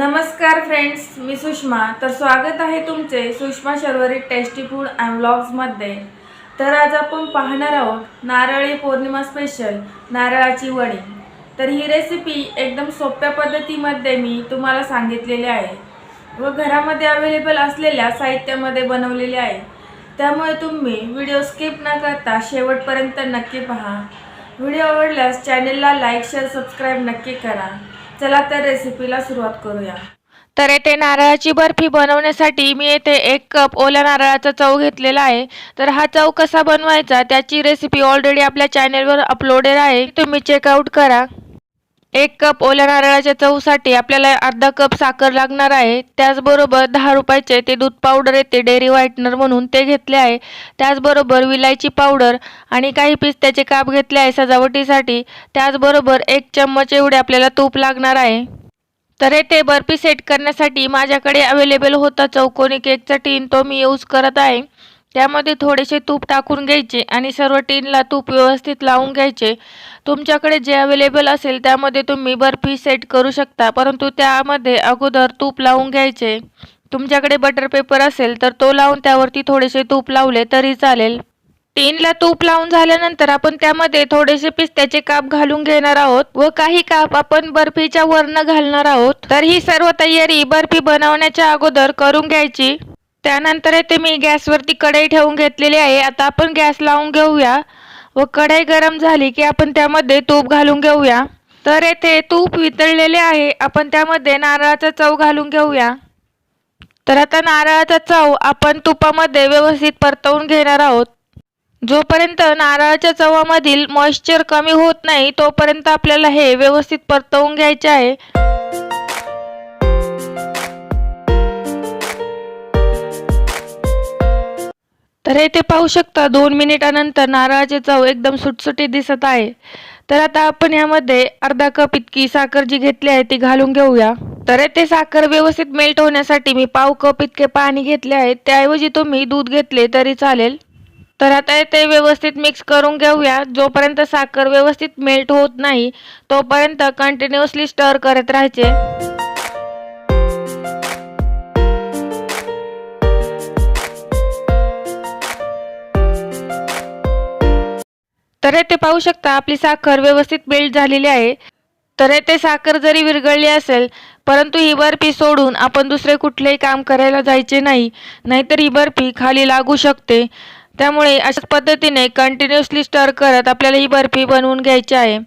नमस्कार फ्रेंड्स मी सुषमा. तर स्वागत आहे तुमचे Sushma Sharvari tasty food and व्लॉग्समध्ये तर आज आपण पाहणार आहोत नारळी पौर्णिमा स्पेशल नारळाची वडी. तर ही रेसिपी एकदम सोप्या पद्धतीमध्ये मी तुम्हाला सांगितलेली आहे. व घरामध्ये अवेलेबल असलेल्या साहित्यामध्ये बनवलेली आहे. त्यामुळे तुम्ही व्हिडिओ स्किप न करता शेवटपर्यंत नक्की पहा. व्हिडिओ आवडल्यास चॅनेलला लाईक शेअर सबस्क्राईब नक्की करा. चला तर रेसिपीला सुरुवात करूया. तर येथे नारळाची बर्फी बनवण्यासाठी मी येथे एक कप ओल्या नारळाचा चव घेतलेला आहे. तर हा चव कसा बनवायचा त्याची रेसिपी ऑलरेडी आपल्या चॅनेलवर अपलोडेड आहे. तुम्ही चेकआउट करा. एक कप ओल्या नारळाच्या चवसाठी आपल्याला अर्धा कप साखर लागणार आहे. त्याचबरोबर दहा रुपयाचे ते दूध पावडर येते डेअरी व्हाईटनर म्हणून ते घेतले आहे. त्याचबरोबर विलायची पावडर आणि काही पिस्त्याचे काप घेतले आहे सजावटीसाठी. त्याचबरोबर एक चम्मच एवढे आपल्याला तूप लागणार आहे. तर हे ते बर्फी सेट करण्यासाठी माझ्याकडे अवेलेबल होता चौकोनी केकचा टीन तो मी यूज करत आहे. त्यामध्ये थोडेसे तूप टाकून घ्यायचे आणि सर्व टीनला तूप व्यवस्थित लावून घ्यायचे. तुमच्याकडे जे अवेलेबल असेल त्यामध्ये तुम्ही बर्फी सेट करू शकता परंतु त्यामध्ये अगोदर तूप लावून घ्यायचे. तुमच्याकडे बटर पेपर असेल तर तो लावून त्यावरती थोडेसे तूप लावले तरी चालेल. टीनला तूप लावून झाल्यानंतर आपण त्यामध्ये थोडेसे पिस्त्याचे काप घालून घेणार आहोत व काही काप आपण बर्फीच्या वरनं घालणार आहोत. तर ही सर्व तयारी बर्फी बनवण्याच्या अगोदर करून घ्यायची. त्यानंतर येथे मी गॅसवरती कढई ठेवून घेतलेली आहे. आता आपण गॅस लावून घेऊया व कढई गरम झाली की आपण त्यामध्ये तूप घालून घेऊया. तर येथे तूप वितळलेले आहे. आपण त्यामध्ये नारळाचा चव घालून घेऊया. तर आता नारळाचा चव आपण तुपामध्ये व्यवस्थित परतवून घेणार आहोत. जोपर्यंत नारळाच्या चवामधील मॉइश्चर कमी होत नाही तोपर्यंत आपल्याला हे व्यवस्थित परतवून घ्यायचे आहे. तर येथे पाहू शकता दोन मिनिटानंतर नारळाचे चव एकदम सुटसुटीत दिसत आहे. तर आता आपण यामध्ये अर्धा कप इतकी साखर जी घेतली आहे ती घालून घेऊया. तर येथे साखर व्यवस्थित मेल्ट होण्यासाठी मी पाव कप इतके पाणी घेतले आहे. त्याऐवजी तुम्ही दूध घेतले तरी चालेल. तर आता ते व्यवस्थित मिक्स करून घेऊया. जोपर्यंत साखर व्यवस्थित मेल्ट होत नाही तोपर्यंत कंटिन्युअसली स्टर करत राहायचे. तर येथे पाहू शकता आपली साखर व्यवस्थित मेल्ट झालेली आहे. तर येथे साखर जरी विरघळली असेल परंतु ही बर्फी सोडून आपण दुसरे कुठलेही काम करायला जायचे नाही नाहीतर ही बर्फी खाली लागू शकते. त्यामुळे अशाच पद्धतीने कंटिन्युअसली स्टर करत आपल्याला ही बर्फी बनवून घ्यायची आहे.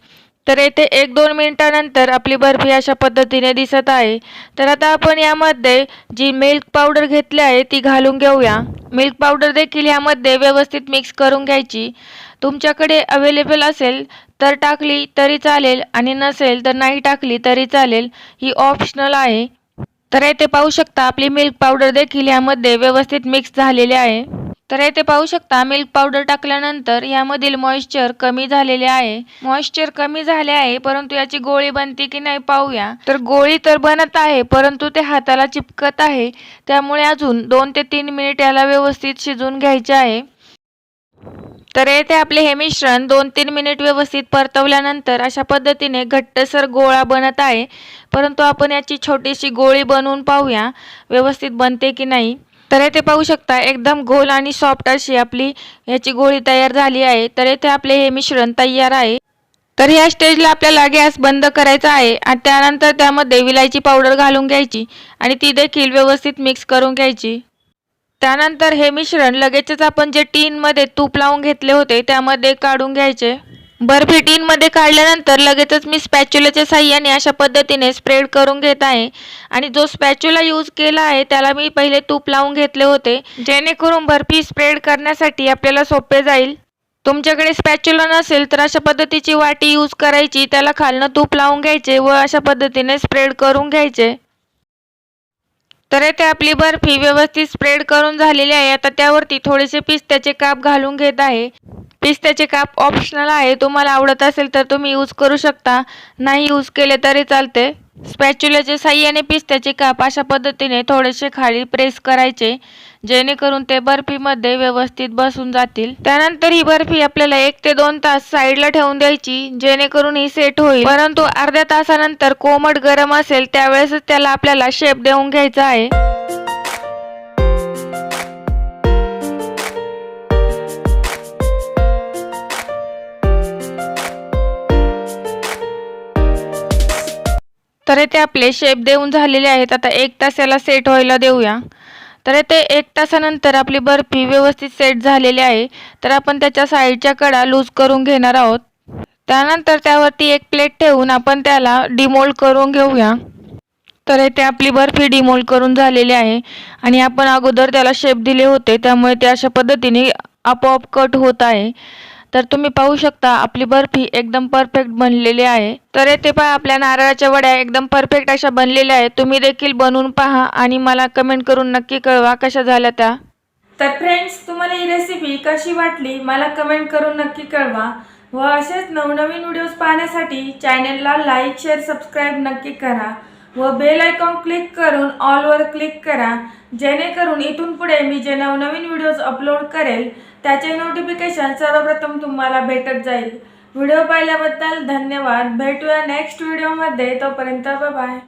तर येथे एक दोन मिनिटानंतर आपली बर्फी अशा पद्धतीने दिसत आहे. तर आता आपण यामध्ये जी मिल्क पावडर घेतली आहे ती घालून घेऊया. मिल्क पावडर देखील यामध्ये व्यवस्थित मिक्स करून घ्यायची. तुमच्याकडे अवेलेबल असेल तर टाकली तरी चालेल आणि नसेल तर नाही टाकली तरी चालेल ही ऑप्शनल आहे. तर येथे पाहू शकता आपली मिल्क पावडर देखील यामध्ये व्यवस्थित मिक्स झालेली आहे. तर येथे पाहू शकता मिल्क पावडर टाकल्यानंतर यामधील मॉइश्चर कमी झालेले आहे. मॉइश्चर कमी झाले आहे परंतु याची गोळी बनते की नाही पाहूया. तर गोळी तर बनत आहे परंतु ते हाताला चिपकत आहे. त्यामुळे अजून दोन ते तीन मिनिट याला व्यवस्थित शिजून घ्यायचे आहे. तर येथे आपले हे मिश्रण दोन तीन मिनिट व्यवस्थित परतवल्यानंतर अशा पद्धतीने घट्टसर गोळा बनत आहे. परंतु आपण याची छोटीशी गोळी बनवून पाहूया व्यवस्थित बनते की नाही. तर येथे पाहू शकता एकदम गोल आणि सॉफ्ट अशी आपली याची गोळी तयार झाली आहे. तर येथे आपले हे मिश्रण तयार आहे. तर ह्या स्टेजला आपल्याला गॅस बंद करायचा आहे आणि त्यानंतर त्यामध्ये विलायची पावडर घालून घ्यायची आणि ती देखील व्यवस्थित मिक्स करून घ्यायची. त्यानंतर हे मिश्रण लगेचच आपण जे टीनमध्ये तूप लावून घेतले होते त्यामध्ये काढून घ्यायचे. बर्फी टीनमध्ये काढल्यानंतर लगेचच मी स्पॅच्युलाच्या साह्याने अशा पद्धतीने स्प्रेड करून घेत आहे. आणि जो स्पॅच्युला यूज केला आहे त्याला मी पहिले तूप लावून घेतले होते. जेणेकरून बर्फी स्प्रेड करण्यासाठी आपल्याला सोपे जाईल. तुमच्याकडे स्पॅच्युला नसेल तर अशा पद्धतीची वाटी यूज करायची त्याला खालनं तूप लावून घ्यायचे व अशा पद्धतीने स्प्रेड करून घ्यायचे. तर येथे आपली बर्फी व्यवस्थित स्प्रेड करून झालेली आहे. आता त्यावरती थोडेसे पिस्त्याचे काप घालून घेत आहे. पिस्त्याचे काप ऑप्शनल आहे. तुम्हाला आवडत असेल तर तुम्ही यूज करू शकता. नाही यूज केले तरी चालते. स्पॅच्युलाच्या साह्याने पिस्त्याचे काप अशा पद्धतीने थोडेसे खाली प्रेस करायचे जेणेकरून ते बर्फीमध्ये व्यवस्थित बसून जातील. त्यानंतर ही बर्फी आपल्याला एक ते दोन तास साईडला ठेवून द्यायची जेणेकरून ही सेट होईल. परंतु अर्ध्या तासानंतर कोमट गरम असेल त्यावेळेसच त्याला आपल्याला शेप देऊन घ्यायचा आहे. तर येथे आपले शेप देऊन झालेले आहेत. आता एक तास याला सेट व्हायला देऊया. तर येथे एक तासानंतर आपली बर्फी व्यवस्थित सेट झालेली आहे. तर आपण त्याच्या साईडच्या कडा लूज करून घेणार आहोत. त्यानंतर त्यावरती एक प्लेट ठेवून आपण त्याला डिमोल्ड करून घेऊया. तर येथे आपली बर्फी डिमोल्ड करून झालेली आहे. आणि आपण अगोदर त्याला शेप दिले होते. त्यामुळे ते अशा पद्धतीने आपोआप कट होत आहे. तर तुम्ही पाहू शकता आपली बर्फी एकदम परफेक्ट बनलेली आहे. तर येथे पहा आपल्या नारळाच्या वड्या एकदम परफेक्ट अशा बनलेल्या आहेत. तुम्ही देखील बनवून पहा आणि मला कमेंट करून नक्की कळवा कशा झाल्या त्या. तर फ्रेंड्स तुम्हाला ही रेसिपी कशी वाटली मला कमेंट करून नक्की कळवा. व असेच नवनवीन व्हिडिओज पाहण्यासाठी चॅनलला लाईक शेअर सबस्क्राईब नक्की करा. व बेल आयकॉन क्लिक करून ऑलवर क्लिक करा. जेणेकरून इथून पुढे मी जे नवनवीन व्हिडिओज अपलोड करेल त्याचे नोटिफिकेशन सर्वप्रथम तुम्हाला भेटत जाईल. व्हिडिओ पाहिल्याबद्दल धन्यवाद. भेटूया नेक्स्ट व्हिडिओमध्ये तोपर्यंत बाय